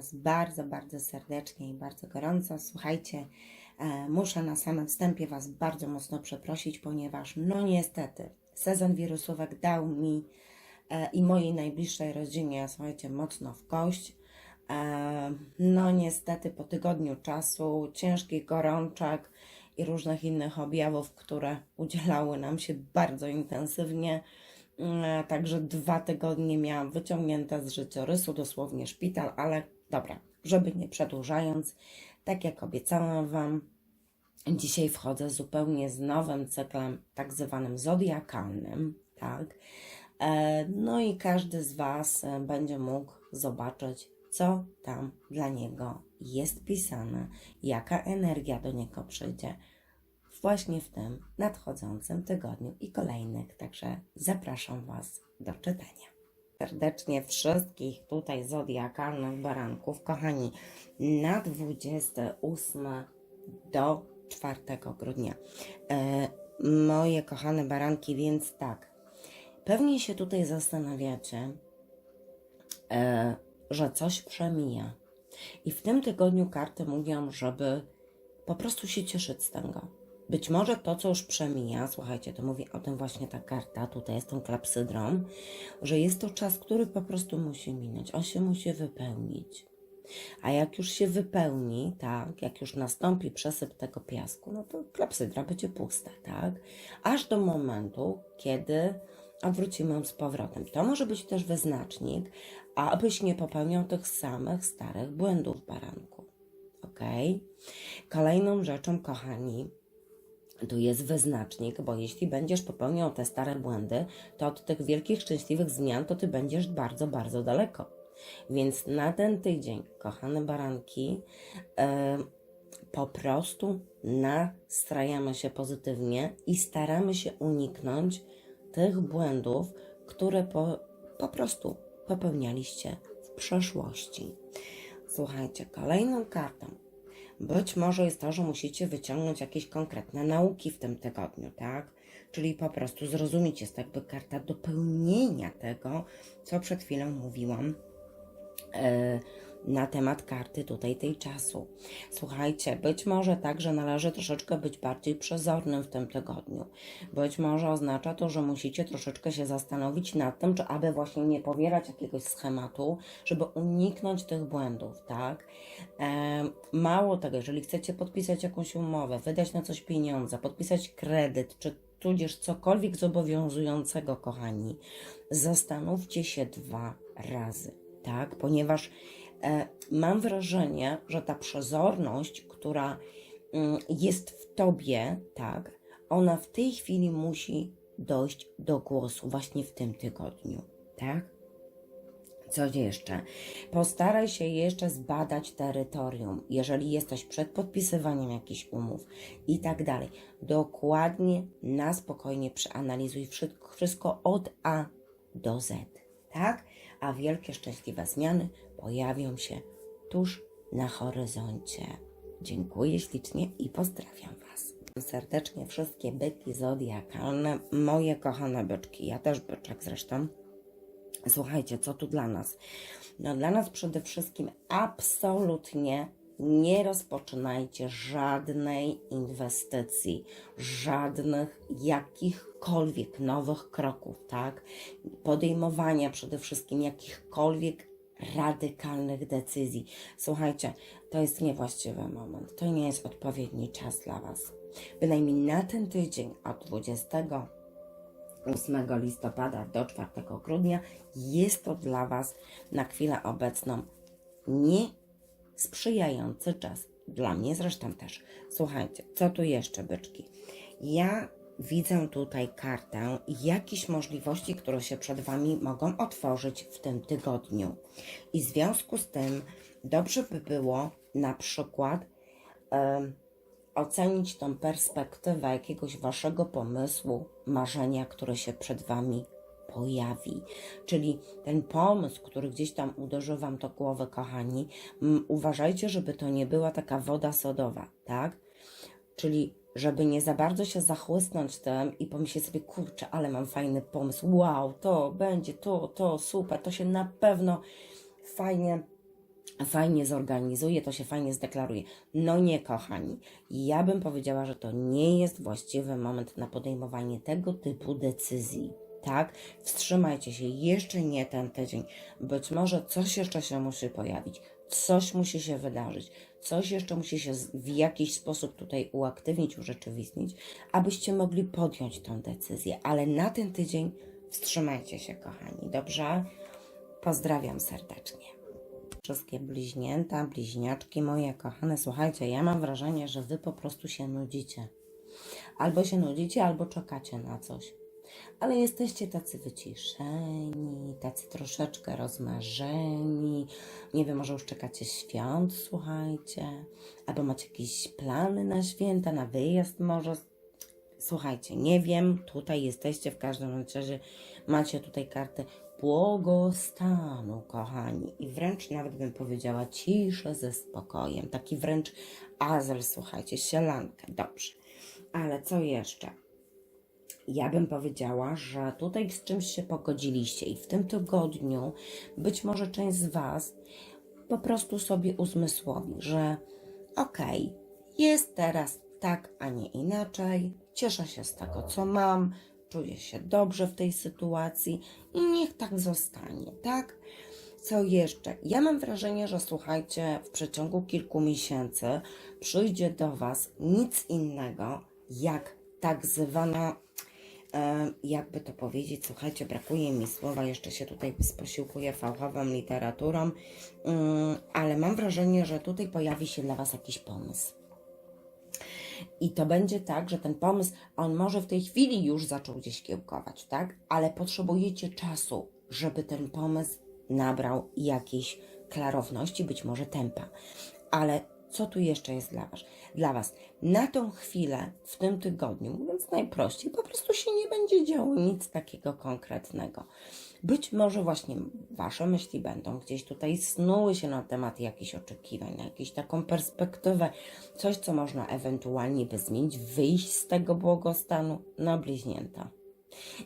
Was bardzo, bardzo serdecznie i bardzo gorąco. Słuchajcie, e, muszę na samym wstępie Was bardzo mocno przeprosić, ponieważ no niestety sezon wirusówek dał mi e, i mojej najbliższej rodzinie, słuchajcie, mocno w kość. E, no niestety po tygodniu czasu, ciężkich gorączek i różnych innych objawów, które udzielały nam się bardzo intensywnie, Także dwa tygodnie miałam wyciągnięte z życiorysu, dosłownie szpital, ale dobra, żeby nie przedłużając, tak jak obiecałam Wam, dzisiaj wchodzę zupełnie z nowym cyklem, tak zwanym zodiakalnym, tak? E, No i każdy z Was e, będzie mógł zobaczyć, co tam dla niego jest pisane, jaka energia do niego przyjdzie właśnie w tym nadchodzącym tygodniu i kolejnych. Także zapraszam Was do czytania. Serdecznie wszystkich tutaj zodiakalnych baranków, kochani, na 28 do 4 grudnia. E, moje kochane baranki, więc tak, pewnie się tutaj zastanawiacie, e, że coś przemija. I w tym tygodniu karty mówią, żeby po prostu się cieszyć z tego. Być może to, co już przemija, słuchajcie, to mówi o tym właśnie ta karta, tutaj jest ten klapsydrom, że jest to czas, który po prostu musi minąć, on się musi wypełnić. A jak już się wypełni, tak, jak już nastąpi przesyp tego piasku, no to klapsydra będzie pusta, tak? Aż do momentu, kiedy odwrócimy ją z powrotem. To może być też wyznacznik, abyś nie popełniał tych samych starych błędów baranku. Ok? Kolejną rzeczą, kochani, tu jest wyznacznik, bo jeśli będziesz popełniał te stare błędy, to od tych wielkich, szczęśliwych zmian, to ty będziesz bardzo, bardzo daleko. Więc na ten tydzień, kochane baranki, e, po prostu nastrajamy się pozytywnie i staramy się uniknąć tych błędów, które po, po prostu popełnialiście w przeszłości. Słuchajcie, kolejną kartą być może jest to, że musicie wyciągnąć jakieś konkretne nauki w tym tygodniu, tak? Czyli po prostu zrozumieć, jest jakby karta dopełnienia tego, co przed chwilą mówiłam e, na temat karty tutaj tej czasu. Słuchajcie, być może także należy troszeczkę być bardziej przezornym w tym tygodniu. Być może oznacza to, że musicie troszeczkę się zastanowić nad tym, czy aby właśnie nie powierać jakiegoś schematu, żeby uniknąć tych błędów, tak? Mało tego, jeżeli chcecie podpisać jakąś umowę, wydać na coś pieniądze, podpisać kredyt, czy tudzież cokolwiek zobowiązującego, kochani, zastanówcie się dwa razy, tak? Ponieważ mam wrażenie, że ta przezorność, która mm, jest w tobie, tak, ona w tej chwili musi dojść do głosu właśnie w tym tygodniu, tak? Co jeszcze? Postaraj się jeszcze zbadać terytorium, jeżeli jesteś przed podpisywaniem jakichś umów i tak dalej. Dokładnie, na spokojnie przeanalizuj wszystko od A do Z, tak? A wielkie, szczęśliwe zmiany pojawią się tuż na horyzoncie. Dziękuję ślicznie i pozdrawiam Was. Serdecznie wszystkie byki zodiakalne, moje kochane byczki, ja też byczek zresztą. Słuchajcie, co tu dla nas? No dla nas przede wszystkim absolutnie nie rozpoczynajcie żadnej inwestycji, żadnych jakichkolwiek nowych kroków, tak? Podejmowania przede wszystkim jakichkolwiek radykalnych decyzji. Słuchajcie, to jest niewłaściwy moment, to nie jest odpowiedni czas dla Was. Bynajmniej na ten tydzień od 20 8 listopada do 4 grudnia jest to dla Was na chwilę obecną niesprzyjający czas. Dla mnie zresztą też. Słuchajcie, co tu jeszcze, byczki? Ja widzę tutaj kartę jakichś możliwości, które się przed Wami mogą otworzyć w tym tygodniu. I w związku z tym dobrze by było na przykład ocenić tą perspektywę jakiegoś Waszego pomysłu, marzenia, które się przed Wami pojawi. Czyli ten pomysł, który gdzieś tam uderzy Wam do głowy, kochani, m, uważajcie, żeby to nie była taka woda sodowa, tak? Czyli żeby nie za bardzo się zachłysnąć tym i pomyśleć sobie, kurczę, ale mam fajny pomysł, wow, to będzie, to, to, super, to się na pewno fajnie fajnie zorganizuje, to się fajnie zdeklaruje. No nie, kochani, ja bym powiedziała, że to nie jest właściwy moment na podejmowanie tego typu decyzji. Tak, wstrzymajcie się, jeszcze nie ten tydzień. Być może coś jeszcze się musi pojawić, coś musi się wydarzyć, coś jeszcze musi się w jakiś sposób tutaj uaktywnić, urzeczywistnić, abyście mogli podjąć tą decyzję. Ale na ten tydzień wstrzymajcie się, kochani, dobrze? Pozdrawiam serdecznie wszystkie bliźnięta, bliźniaczki moje kochane, słuchajcie, ja mam wrażenie, że wy po prostu się nudzicie. Albo się nudzicie, albo czekacie na coś. Ale jesteście tacy wyciszeni, tacy troszeczkę rozmarzeni. Nie wiem, może już czekacie świąt, słuchajcie. Albo macie jakieś plany na święta, na wyjazd może. Słuchajcie, nie wiem, tutaj jesteście w każdym razie, macie tutaj kartę błogostanu, kochani. I wręcz nawet bym powiedziała ciszę ze spokojem. Taki wręcz azel, słuchajcie, sielankę. Dobrze. Ale co jeszcze? Ja bym powiedziała, że tutaj z czymś się pogodziliście i w tym tygodniu być może część z Was po prostu sobie uzmysłowi, że okej, jest teraz tak, a nie inaczej, cieszę się z tego, co mam, czuję się dobrze w tej sytuacji i niech tak zostanie, tak? Co jeszcze? Ja mam wrażenie, że słuchajcie, w przeciągu kilku miesięcy przyjdzie do Was nic innego jak tak zwana jakby to powiedzieć, słuchajcie, brakuje mi słowa, jeszcze się tutaj posiłkuję fachową literaturą, mm, ale mam wrażenie, że tutaj pojawi się dla Was jakiś pomysł. I to będzie tak, że ten pomysł, on może w tej chwili już zaczął gdzieś kiełkować, tak? Ale potrzebujecie czasu, żeby ten pomysł nabrał jakiejś klarowności, być może tempa. Ale co tu jeszcze jest dla was? Dla Was. Na tą chwilę, w tym tygodniu, mówiąc najprościej, po prostu się nie będzie działo nic takiego konkretnego. Być może właśnie Wasze myśli będą gdzieś tutaj snuły się na temat jakichś oczekiwań, na jakąś taką perspektywę, coś, co można ewentualnie by zmienić, wyjść z tego błogostanu na bliźnięta.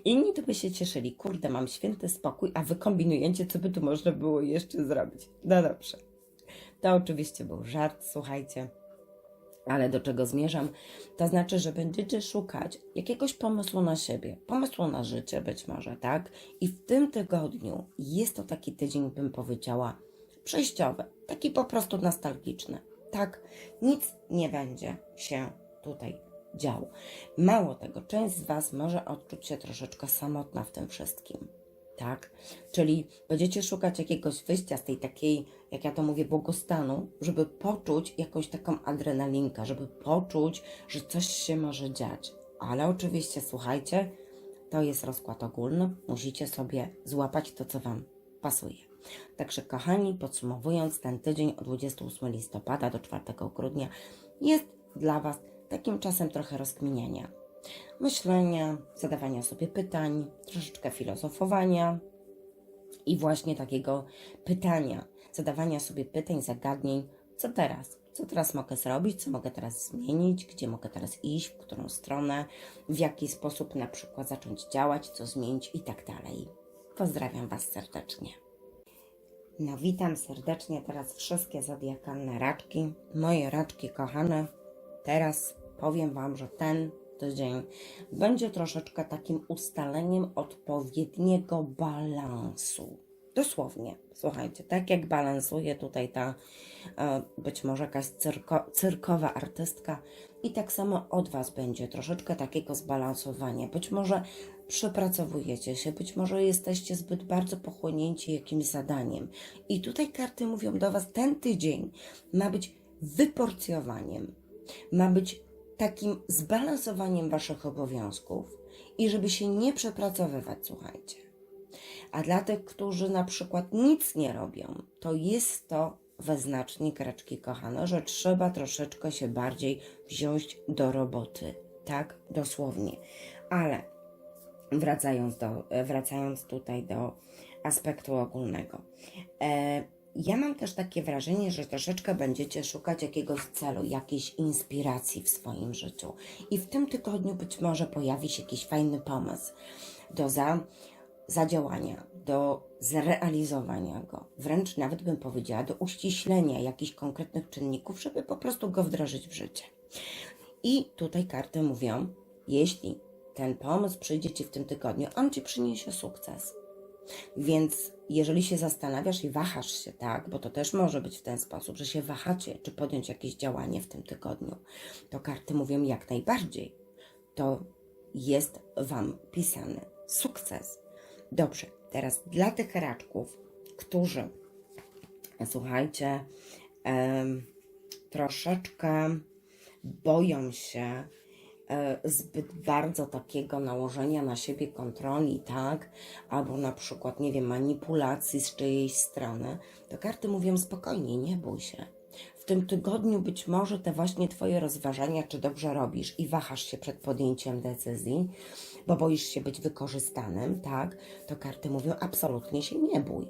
Inni to by się cieszyli, kurde, mam święty spokój, a wy kombinujecie, co by tu można było jeszcze zrobić. No dobrze. To oczywiście był żart, słuchajcie. Ale do czego zmierzam? To znaczy, że będziecie szukać jakiegoś pomysłu na siebie, pomysłu na życie być może, tak? I w tym tygodniu jest to taki tydzień, bym powiedziała, przejściowy, taki po prostu nostalgiczny. Tak, nic nie będzie się tutaj działo. Mało tego, część z Was może odczuć się troszeczkę samotna w tym wszystkim. Tak? Czyli będziecie szukać jakiegoś wyjścia z tej takiej, jak ja to mówię, błogostanu, żeby poczuć jakąś taką adrenalinkę, żeby poczuć, że coś się może dziać. Ale oczywiście, słuchajcie, to jest rozkład ogólny, musicie sobie złapać to, co Wam pasuje. Także, kochani, podsumowując, ten tydzień od 28 listopada do 4 grudnia jest dla Was takim czasem trochę rozkminiania, myślenia, zadawania sobie pytań, troszeczkę filozofowania i właśnie takiego pytania, zadawania sobie pytań, zagadnień, co teraz? Co teraz mogę zrobić? Co mogę teraz zmienić? Gdzie mogę teraz iść? W którą stronę? W jaki sposób na przykład zacząć działać? Co zmienić? I tak dalej. Pozdrawiam Was serdecznie. No witam serdecznie teraz wszystkie zodiakalne raczki. Moje raczki kochane, teraz powiem Wam, że ten tydzień będzie troszeczkę takim ustaleniem odpowiedniego balansu. Dosłownie, słuchajcie, tak jak balansuje tutaj ta e, być może jakaś cyrko, cyrkowa artystka i tak samo od Was będzie troszeczkę takiego zbalansowania. Być może przepracowujecie się, być może jesteście zbyt bardzo pochłonięci jakimś zadaniem. I tutaj karty mówią do Was, ten tydzień ma być wyporcjowaniem, ma być takim zbalansowaniem Waszych obowiązków i żeby się nie przepracowywać, słuchajcie. A dla tych, którzy na przykład nic nie robią, to jest to wyznacznik raczki kochane, że trzeba troszeczkę się bardziej wziąć do roboty. Tak, dosłownie. Ale wracając, do, wracając tutaj do aspektu ogólnego. E, ja mam też takie wrażenie, że troszeczkę będziecie szukać jakiegoś celu, jakiejś inspiracji w swoim życiu. I w tym tygodniu być może pojawi się jakiś fajny pomysł do za, zadziałania, do zrealizowania go, wręcz nawet bym powiedziała, do uściślenia jakichś konkretnych czynników, żeby po prostu go wdrożyć w życie. I tutaj karty mówią, jeśli ten pomysł przyjdzie Ci w tym tygodniu, on Ci przyniesie sukces. Więc jeżeli się zastanawiasz i wahasz się, tak, bo to też może być w ten sposób, że się wahacie, czy podjąć jakieś działanie w tym tygodniu, to karty mówią jak najbardziej. To jest Wam pisany sukces. Dobrze, teraz dla tych raczków, którzy, słuchajcie, em, troszeczkę boją się zbyt bardzo takiego nałożenia na siebie kontroli, tak? Albo na przykład, nie wiem, manipulacji z czyjejś strony, to karty mówią spokojnie, nie bój się. W tym tygodniu być może te właśnie Twoje rozważania, czy dobrze robisz i wahasz się przed podjęciem decyzji, bo boisz się być wykorzystanym, tak? To karty mówią absolutnie się nie bój,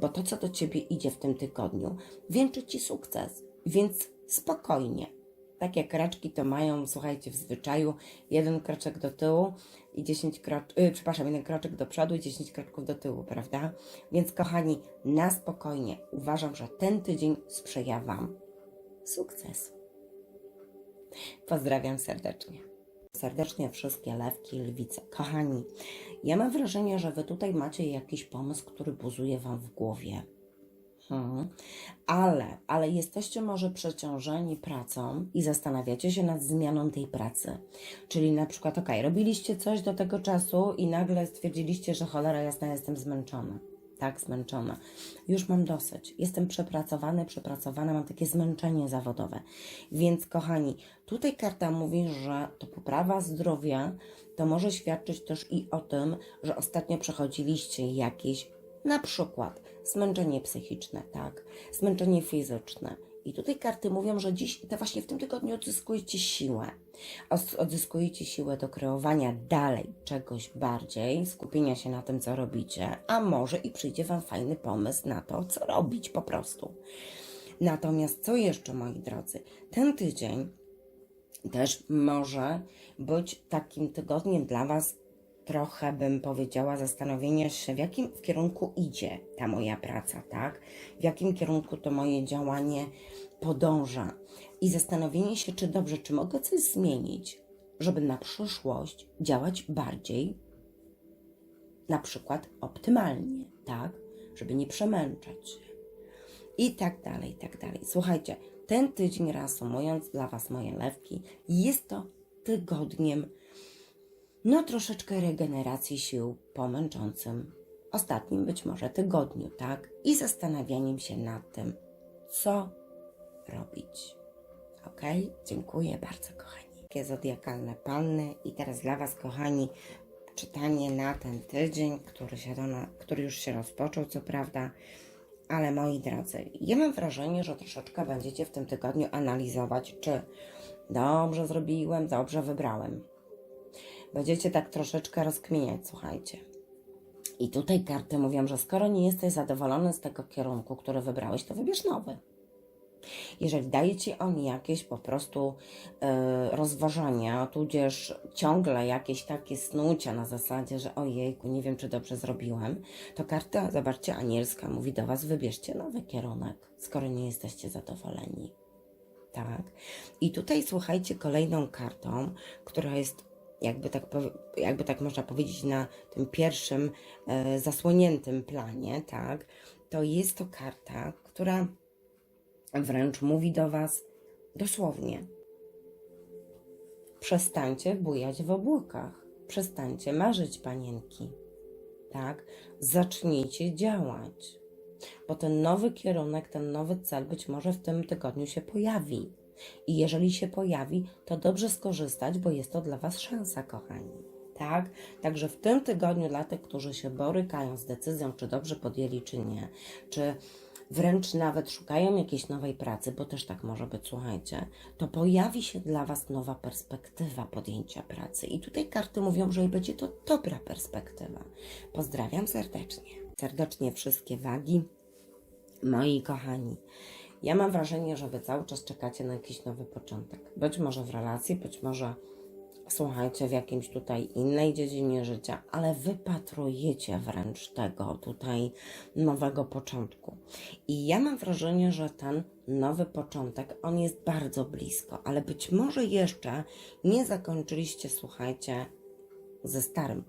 bo to, co do Ciebie idzie w tym tygodniu, wieńczy Ci sukces, więc spokojnie. Tak jak raczki to mają, słuchajcie, w zwyczaju jeden kroczek do tyłu i 10 kroczków, yy, przepraszam, jeden kroczek do przodu i 10 kroczków do tyłu, prawda? Więc kochani, na spokojnie. Uważam, że ten tydzień sprzyja Wam sukcesu. Pozdrawiam serdecznie. Serdecznie wszystkie lewki, lwice. Kochani, ja mam wrażenie, że Wy tutaj macie jakiś pomysł, który buzuje Wam w głowie. Hmm. Ale, ale jesteście może przeciążeni pracą i zastanawiacie się nad zmianą tej pracy. Czyli na przykład, ok, robiliście coś do tego czasu i nagle stwierdziliście, że cholera jasna, jestem zmęczona. Tak, zmęczona. Już mam dosyć. Jestem przepracowany, przepracowana, mam takie zmęczenie zawodowe. Więc, kochani, tutaj karta mówi, że to poprawa zdrowia to może świadczyć też i o tym, że ostatnio przechodziliście jakieś na przykład zmęczenie psychiczne, tak, zmęczenie fizyczne. I tutaj karty mówią, że dziś, to właśnie w tym tygodniu odzyskujecie siłę. Odzyskujecie siłę do kreowania dalej czegoś bardziej, skupienia się na tym, co robicie, a może i przyjdzie Wam fajny pomysł na to, co robić po prostu. Natomiast co jeszcze, moi drodzy? Ten tydzień też może być takim tygodniem dla Was trochę bym powiedziała zastanowienia się, w jakim kierunku idzie ta moja praca, tak? W jakim kierunku to moje działanie podąża i zastanowienie się, czy dobrze, czy mogę coś zmienić, żeby na przyszłość działać bardziej, na przykład optymalnie, tak? Żeby nie przemęczać się. I tak dalej, i tak dalej. Słuchajcie, ten tydzień, reasumując dla Was moje lewki, jest to tygodniem no troszeczkę regeneracji sił po męczącym ostatnim być może tygodniu, tak? I zastanawianiem się nad tym, co robić. Ok? Dziękuję bardzo, kochani. Takie zodiakalne panny i teraz dla Was, kochani, czytanie na ten tydzień, który, się do na, który już się rozpoczął, co prawda, ale moi drodzy, ja mam wrażenie, że troszeczkę będziecie w tym tygodniu analizować, czy dobrze zrobiłem, dobrze wybrałem. Będziecie tak troszeczkę rozkminiać, słuchajcie. I tutaj karty mówią, że skoro nie jesteś zadowolony z tego kierunku, który wybrałeś, to wybierz nowy. Jeżeli daje Ci on jakieś po prostu e, rozważania, tudzież ciągle jakieś takie snucia na zasadzie, że ojejku, nie wiem, czy dobrze zrobiłem, to karta, zobaczcie, anielska mówi do Was, wybierzcie nowy kierunek, skoro nie jesteście zadowoleni. Tak. I tutaj słuchajcie kolejną kartą, która jest jakby tak, jakby tak można powiedzieć, na tym pierwszym e, zasłoniętym planie, tak, to jest to karta, która wręcz mówi do Was dosłownie: przestańcie bujać w obłokach, przestańcie marzyć panienki, tak, zacznijcie działać, bo ten nowy kierunek, ten nowy cel być może w tym tygodniu się pojawi. I jeżeli się pojawi, to dobrze skorzystać, bo jest to dla Was szansa, kochani. Tak? Także w tym tygodniu dla tych, którzy się borykają z decyzją, czy dobrze podjęli, czy nie, czy wręcz nawet szukają jakiejś nowej pracy, bo też tak może być, słuchajcie, to pojawi się dla Was nowa perspektywa podjęcia pracy. I tutaj karty mówią, że będzie to dobra perspektywa. Pozdrawiam serdecznie. Serdecznie wszystkie wagi, moi kochani. Ja mam wrażenie, że Wy cały czas czekacie na jakiś nowy początek. Być może w relacji, być może słuchajcie, w jakimś tutaj innej dziedzinie życia, ale wypatrujecie wręcz tego tutaj nowego początku. I ja mam wrażenie, że ten nowy początek, on jest bardzo blisko, ale być może jeszcze nie zakończyliście, słuchajcie, ze starym.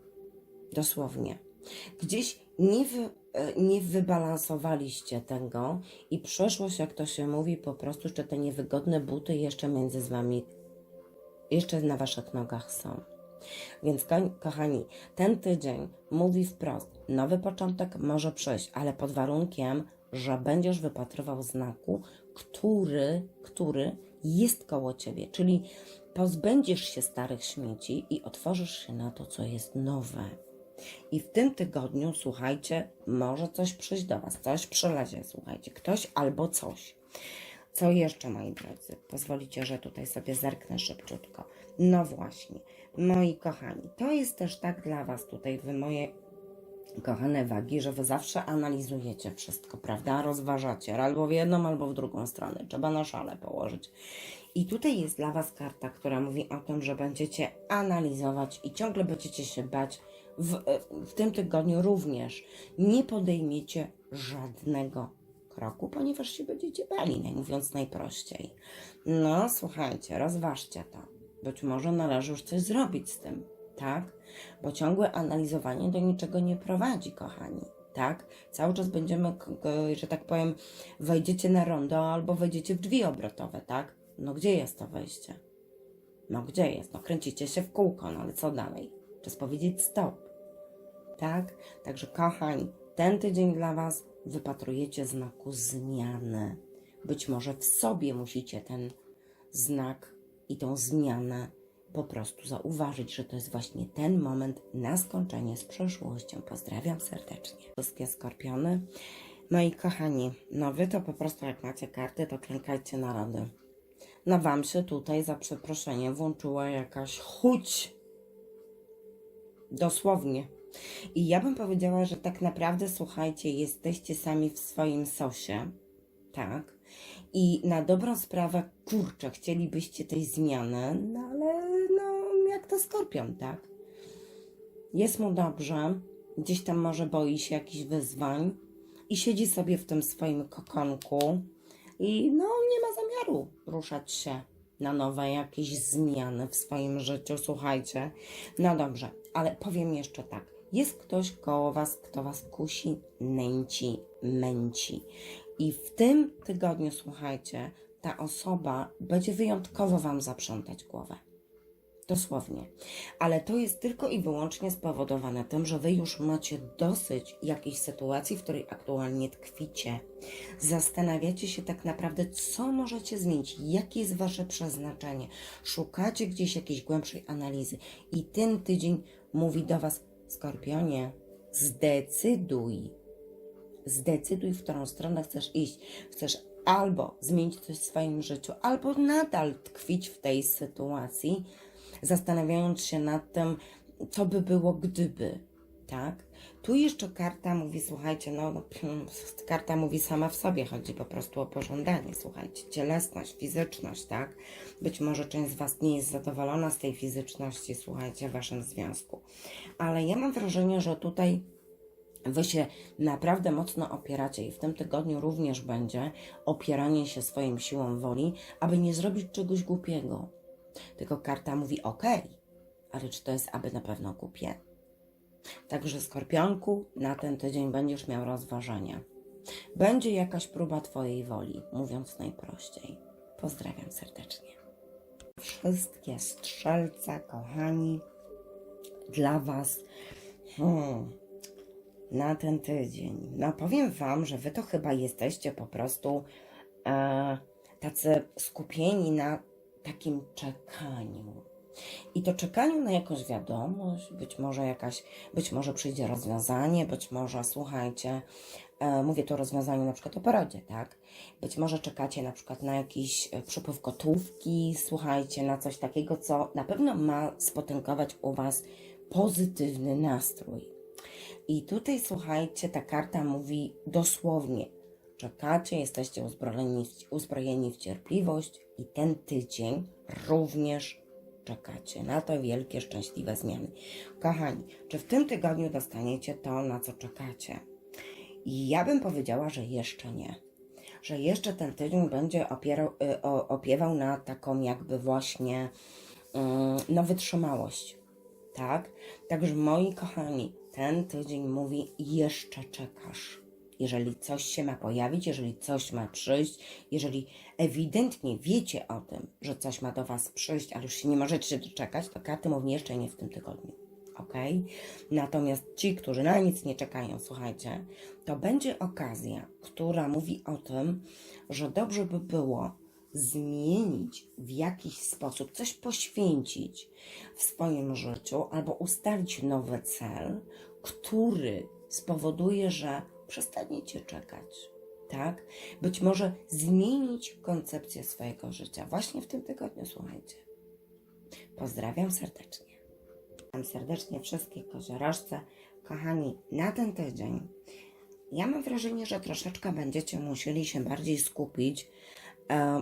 Dosłownie. Gdzieś nie, wy, nie wybalansowaliście tego i przeszłość, jak to się mówi, po prostu, że te niewygodne buty jeszcze między z wami, jeszcze na waszych nogach są. Więc, ko- kochani, ten tydzień mówi wprost: nowy początek może przyjść, ale pod warunkiem, że będziesz wypatrywał znaku, który, który jest koło ciebie, czyli pozbędziesz się starych śmieci i otworzysz się na to, co jest nowe. I w tym tygodniu, słuchajcie, może coś przyjść do Was, coś przylezie, słuchajcie, ktoś albo coś. Co jeszcze, moi drodzy? Pozwolicie, że tutaj sobie zerknę szybciutko. No właśnie, moi kochani, to jest też tak dla Was tutaj, Wy moje kochane wagi, że Wy zawsze analizujecie wszystko, prawda? Rozważacie albo w jedną, albo w drugą stronę. Trzeba na szale położyć. I tutaj jest dla Was karta, która mówi o tym, że będziecie analizować i ciągle będziecie się bać. W, w tym tygodniu również nie podejmiecie żadnego kroku, ponieważ się będziecie bali, naj- mówiąc najprościej. No, słuchajcie, rozważcie to. Być może należy już coś zrobić z tym, tak? Bo ciągłe analizowanie do niczego nie prowadzi, kochani. Tak? Cały czas będziemy, że tak powiem, wejdziecie na rondo albo wejdziecie w drzwi obrotowe, tak? No gdzie jest to wejście? No gdzie jest? No kręcicie się w kółko, no ale co dalej? Czas powiedzieć stop. Tak? Także kochani, ten tydzień dla Was wypatrujecie znaku zmiany. Być może w sobie musicie ten znak i tą zmianę po prostu zauważyć, że to jest właśnie ten moment na skończenie z przeszłością. Pozdrawiam serdecznie. Wszystkie skorpiony. Moi kochani, no wy to po prostu jak macie karty, to klękajcie na rady. No wam się tutaj za przeproszenie włączyła jakaś chuć. Dosłownie. I ja bym powiedziała, że tak naprawdę, słuchajcie, jesteście sami w swoim sosie, tak? I na dobrą sprawę, kurczę, chcielibyście tej zmiany, no ale no, jak to skorpion, tak? Jest mu dobrze, gdzieś tam może boi się jakichś wyzwań i siedzi sobie w tym swoim kokonku i no nie ma zamiaru ruszać się na nowe jakieś zmiany w swoim życiu, słuchajcie. No dobrze, ale powiem jeszcze tak. Jest ktoś koło Was, kto Was kusi, nęci, męci. I w tym tygodniu, słuchajcie, ta osoba będzie wyjątkowo Wam zaprzątać głowę. Dosłownie. Ale to jest tylko i wyłącznie spowodowane tym, że Wy już macie dosyć jakiejś sytuacji, w której aktualnie tkwicie. Zastanawiacie się tak naprawdę, co możecie zmienić, jakie jest Wasze przeznaczenie. Szukacie gdzieś jakiejś głębszej analizy. I ten tydzień mówi do Was, Skorpionie, zdecyduj. Zdecyduj, w którą stronę chcesz iść. Chcesz albo zmienić coś w swoim życiu, albo nadal tkwić w tej sytuacji, zastanawiając się nad tym, co by było gdyby, tak? Tu jeszcze karta mówi, słuchajcie, no, no karta mówi sama w sobie, chodzi po prostu o pożądanie, słuchajcie, cielesność, fizyczność, tak? Być może część z Was nie jest zadowolona z tej fizyczności, słuchajcie, w Waszym związku. Ale ja mam wrażenie, że tutaj Wy się naprawdę mocno opieracie i w tym tygodniu również będzie opieranie się swoim siłą woli, aby nie zrobić czegoś głupiego. Tylko karta mówi ok, ale czy to jest aby na pewno głupie? Także Skorpionku, na ten tydzień będziesz miał rozważania. Będzie jakaś próba Twojej woli, mówiąc najprościej. Pozdrawiam serdecznie. Wszystkie strzelce, kochani, dla Was. Hmm na ten tydzień. No powiem Wam, że Wy to chyba jesteście po prostu e, tacy skupieni na takim czekaniu. I to czekaniu na jakąś wiadomość, być może jakaś, być może przyjdzie rozwiązanie, być może, słuchajcie, e, mówię tu o rozwiązaniu na przykład o porodzie, tak? Być może czekacie na przykład na jakiś e, przypływ gotówki, słuchajcie, na coś takiego, co na pewno ma spotęgować u Was pozytywny nastrój. I tutaj słuchajcie, ta karta mówi dosłownie: czekacie, jesteście uzbrojeni, uzbrojeni w cierpliwość, i ten tydzień również czekacie, na te wielkie, szczęśliwe zmiany. Kochani, czy w tym tygodniu dostaniecie to, na co czekacie? I ja bym powiedziała, że jeszcze nie. Że jeszcze ten tydzień będzie opierał, y, opiewał na taką jakby właśnie mm, no, wytrzymałość. Tak? Także moi kochani, ten tydzień mówi jeszcze czekasz. Jeżeli coś się ma pojawić, jeżeli coś ma przyjść, jeżeli ewidentnie wiecie o tym, że coś ma do Was przyjść, ale już się nie możecie doczekać, to karty mówią jeszcze nie w tym tygodniu. Ok? Natomiast ci, którzy na nic nie czekają, słuchajcie, to będzie okazja, która mówi o tym, że dobrze by było zmienić w jakiś sposób, coś poświęcić w swoim życiu albo ustalić nowy cel, który spowoduje, że przestaniecie czekać. Tak? Być może zmienić koncepcję swojego życia właśnie w tym tygodniu, słuchajcie. Pozdrawiam serdecznie. Witam serdecznie wszystkie koziorożce. Kochani, na ten tydzień ja mam wrażenie, że troszeczkę będziecie musieli się bardziej skupić e,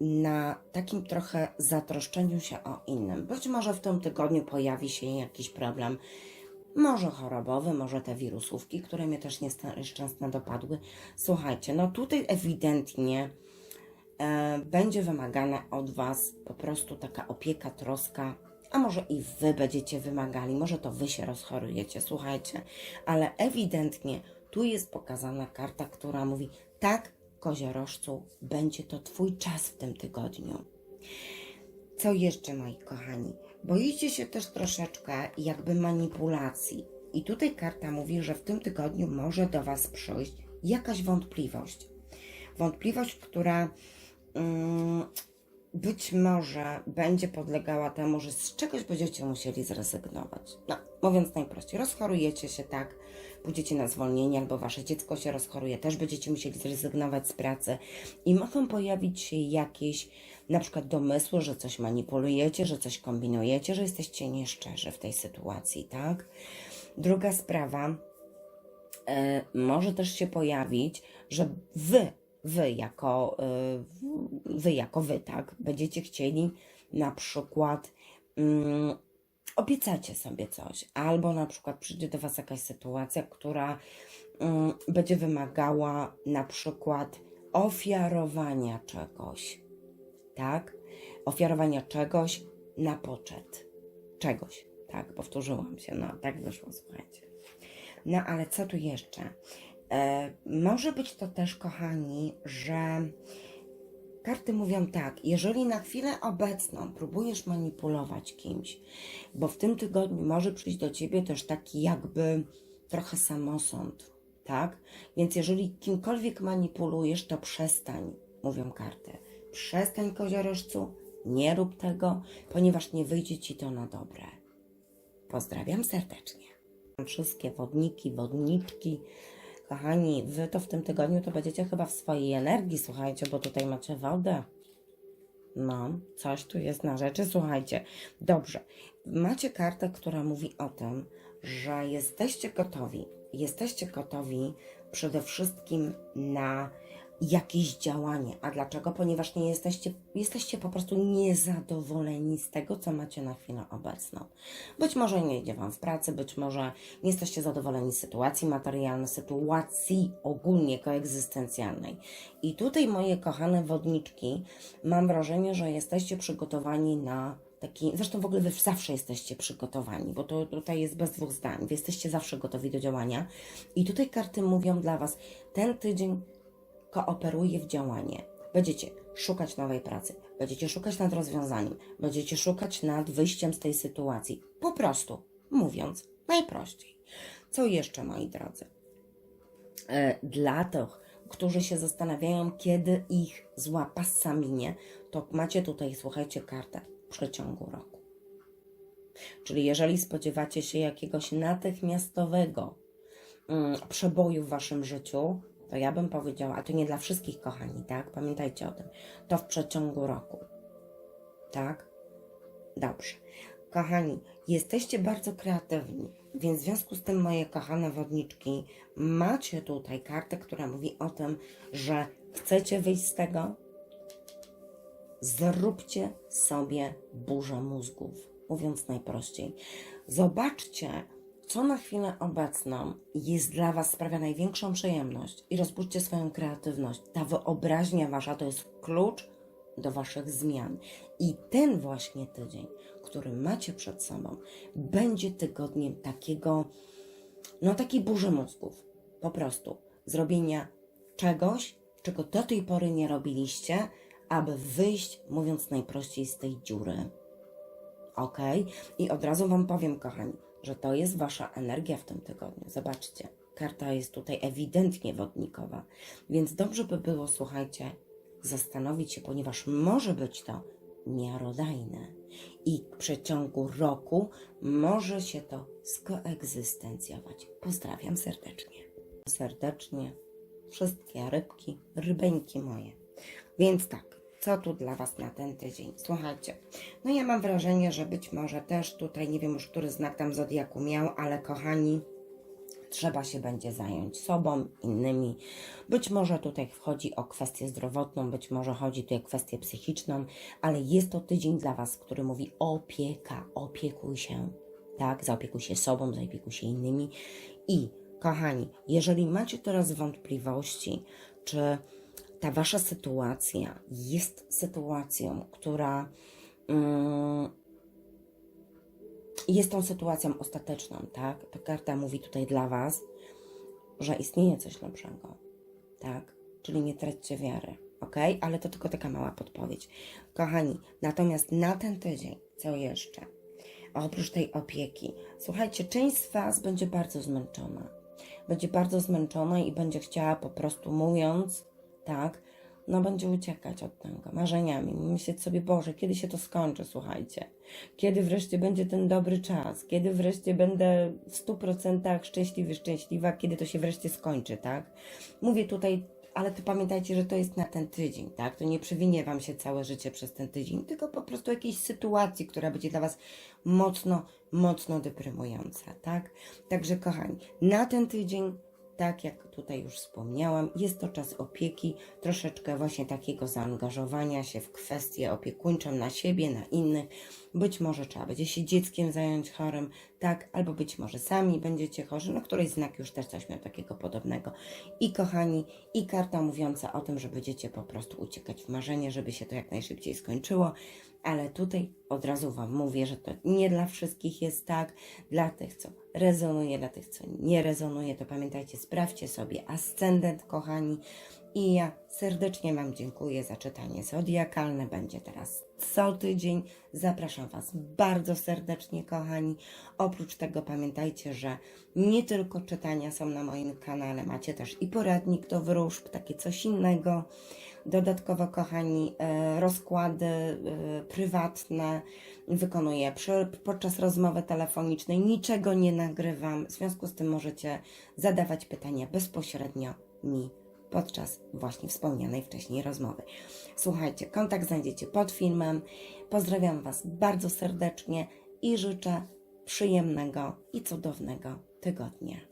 na takim trochę zatroszczeniu się o innym. Być może w tym tygodniu pojawi się jakiś problem, może chorobowy, może te wirusówki, które mnie też nieszczęsne dopadły. Słuchajcie, no tutaj ewidentnie e, będzie wymagana od Was po prostu taka opieka, troska, a może i Wy będziecie wymagali, może to Wy się rozchorujecie, słuchajcie, ale ewidentnie tu jest pokazana karta, która mówi tak, koziorożcu, będzie to Twój czas w tym tygodniu. Co jeszcze, moi kochani? Boicie się też troszeczkę jakby manipulacji. I tutaj karta mówi, że w tym tygodniu może do Was przyjść jakaś wątpliwość. Wątpliwość, która mm, być może będzie podlegała temu, że z czegoś będziecie musieli zrezygnować. No, mówiąc najprościej, rozchorujecie się tak, pójdziecie na zwolnienie, albo wasze dziecko się rozchoruje, też będziecie musieli zrezygnować z pracy i mogą pojawić się jakieś na przykład domysły, że coś manipulujecie, że coś kombinujecie, że jesteście nieszczerzy w tej sytuacji, tak? Druga sprawa, e, może też się pojawić, że wy, wy jako, e, wy jako wy, tak, będziecie chcieli na przykład mm, obiecacie sobie coś, albo na przykład przyjdzie do was jakaś sytuacja, która mm, będzie wymagała na przykład ofiarowania czegoś, tak? Ofiarowania czegoś na poczet. Czegoś, tak, powtórzyłam się, no tak wyszło, słuchajcie. No ale co tu jeszcze? E, może być to też, kochani, że karty mówią tak, jeżeli na chwilę obecną próbujesz manipulować kimś, bo w tym tygodniu może przyjść do ciebie też taki jakby trochę samosąd, tak? Więc jeżeli kimkolwiek manipulujesz, to przestań, mówią karty. Przestań, koziorożcu, nie rób tego, ponieważ nie wyjdzie ci to na dobre. Pozdrawiam serdecznie. Wszystkie wodniki, wodniczki. Kochani, wy to w tym tygodniu to będziecie chyba w swojej energii, słuchajcie, bo tutaj macie wodę. No, coś tu jest na rzeczy, słuchajcie. Dobrze, macie kartę, która mówi o tym, że jesteście gotowi. Jesteście gotowi przede wszystkim na jakieś działanie. A dlaczego? Ponieważ nie jesteście, jesteście po prostu niezadowoleni z tego, co macie na chwilę obecną. Być może nie idzie Wam w pracy, być może nie jesteście zadowoleni z sytuacji materialnej, sytuacji ogólnie koegzystencjalnej. I tutaj, moje kochane wodniczki, mam wrażenie, że jesteście przygotowani na taki, zresztą w ogóle wy zawsze jesteście przygotowani, bo to tutaj jest bez dwóch zdań. Wy jesteście zawsze gotowi do działania. I tutaj karty mówią dla Was, ten tydzień kooperuje w działanie. Będziecie szukać nowej pracy, będziecie szukać nad rozwiązaniem, będziecie szukać nad wyjściem z tej sytuacji. Po prostu, mówiąc najprościej. Co jeszcze, moi drodzy? E, Dla tych, którzy się zastanawiają, kiedy ich zła passa minie, to macie tutaj, słuchajcie, kartę w przeciągu roku. Czyli jeżeli spodziewacie się jakiegoś natychmiastowego mm, przeboju w waszym życiu, to ja bym powiedziała, a to nie dla wszystkich, kochani, tak? Pamiętajcie o tym. To w przeciągu roku. Tak? Dobrze. Kochani, jesteście bardzo kreatywni, więc w związku z tym, moje kochane wodniczki, macie tutaj kartę, która mówi o tym, że chcecie wyjść z tego, zróbcie sobie burzę mózgów, mówiąc najprościej. Zobaczcie, co na chwilę obecną jest dla Was sprawia największą przyjemność i rozbudźcie swoją kreatywność. Ta wyobraźnia Wasza to jest klucz do Waszych zmian. I ten właśnie tydzień, który macie przed sobą, będzie tygodniem takiego, no takiej burzy mózgów. Po prostu zrobienia czegoś, czego do tej pory nie robiliście, aby wyjść, mówiąc najprościej, z tej dziury. Ok? I od razu Wam powiem, kochani, że to jest Wasza energia w tym tygodniu. Zobaczcie, karta jest tutaj ewidentnie wodnikowa, więc dobrze by było, słuchajcie, zastanowić się, ponieważ może być to miarodajne i w przeciągu roku może się to skoegzystencjować. Pozdrawiam serdecznie. Serdecznie wszystkie rybki, rybeńki moje. Więc tak, co tu dla Was na ten tydzień? Słuchajcie, no ja mam wrażenie, że być może też tutaj, nie wiem już, który znak tam Zodiaku miał, ale kochani, trzeba się będzie zająć sobą, innymi. Być może tutaj chodzi o kwestię zdrowotną, być może chodzi tutaj o kwestię psychiczną, ale jest to tydzień dla Was, który mówi opieka, opiekuj się, tak? Zaopiekuj się sobą, zaopiekuj się innymi. I kochani, jeżeli macie teraz wątpliwości, czy ta Wasza sytuacja jest sytuacją, która mm, jest tą sytuacją ostateczną, tak? Ta karta mówi tutaj dla Was, że istnieje coś lepszego, tak? Czyli nie traćcie wiary, ok? Ale to tylko taka mała podpowiedź. Kochani, natomiast na ten tydzień, co jeszcze? Oprócz tej opieki, słuchajcie, część z Was będzie bardzo zmęczona. Będzie bardzo zmęczona i będzie chciała po prostu mówiąc, tak, no będzie uciekać od tego, marzeniami, myśleć sobie, Boże, kiedy się to skończy, słuchajcie, kiedy wreszcie będzie ten dobry czas, kiedy wreszcie będę w stu procentach szczęśliwy, szczęśliwa, kiedy to się wreszcie skończy, tak? Mówię tutaj, ale to pamiętajcie, że to jest na ten tydzień, tak? To nie przewinie Wam się całe życie przez ten tydzień, tylko po prostu jakiejś sytuacji, która będzie dla Was mocno, mocno deprymująca, tak? Także kochani, na ten tydzień tak jak tutaj już wspomniałam, jest to czas opieki, troszeczkę właśnie takiego zaangażowania się w kwestie opiekuńcze na siebie, na innych. Być może trzeba będzie się dzieckiem zająć chorym, tak, albo być może sami będziecie chorzy, no któryś znak już też coś miał takiego podobnego. I kochani, i karta mówiąca o tym, że będziecie po prostu uciekać w marzenie, żeby się to jak najszybciej skończyło, ale tutaj od razu Wam mówię, że to nie dla wszystkich jest tak, dla tych, co rezonuje, dla tych, co nie rezonuje, to pamiętajcie, sprawdźcie sobie ascendent, kochani. I ja serdecznie Wam dziękuję za czytanie zodiakalne. Będzie teraz co tydzień. Zapraszam Was bardzo serdecznie, kochani. Oprócz tego pamiętajcie, że nie tylko czytania są na moim kanale, macie też i poradnik do wróżb, takie coś innego. Dodatkowo, kochani, e, rozkłady e, prywatne wykonuję podczas rozmowy telefonicznej. Niczego nie nagrywam, w związku z tym możecie zadawać pytania bezpośrednio mi podczas właśnie wspomnianej wcześniej rozmowy. Słuchajcie, kontakt znajdziecie pod filmem. Pozdrawiam Was bardzo serdecznie i życzę przyjemnego i cudownego tygodnia.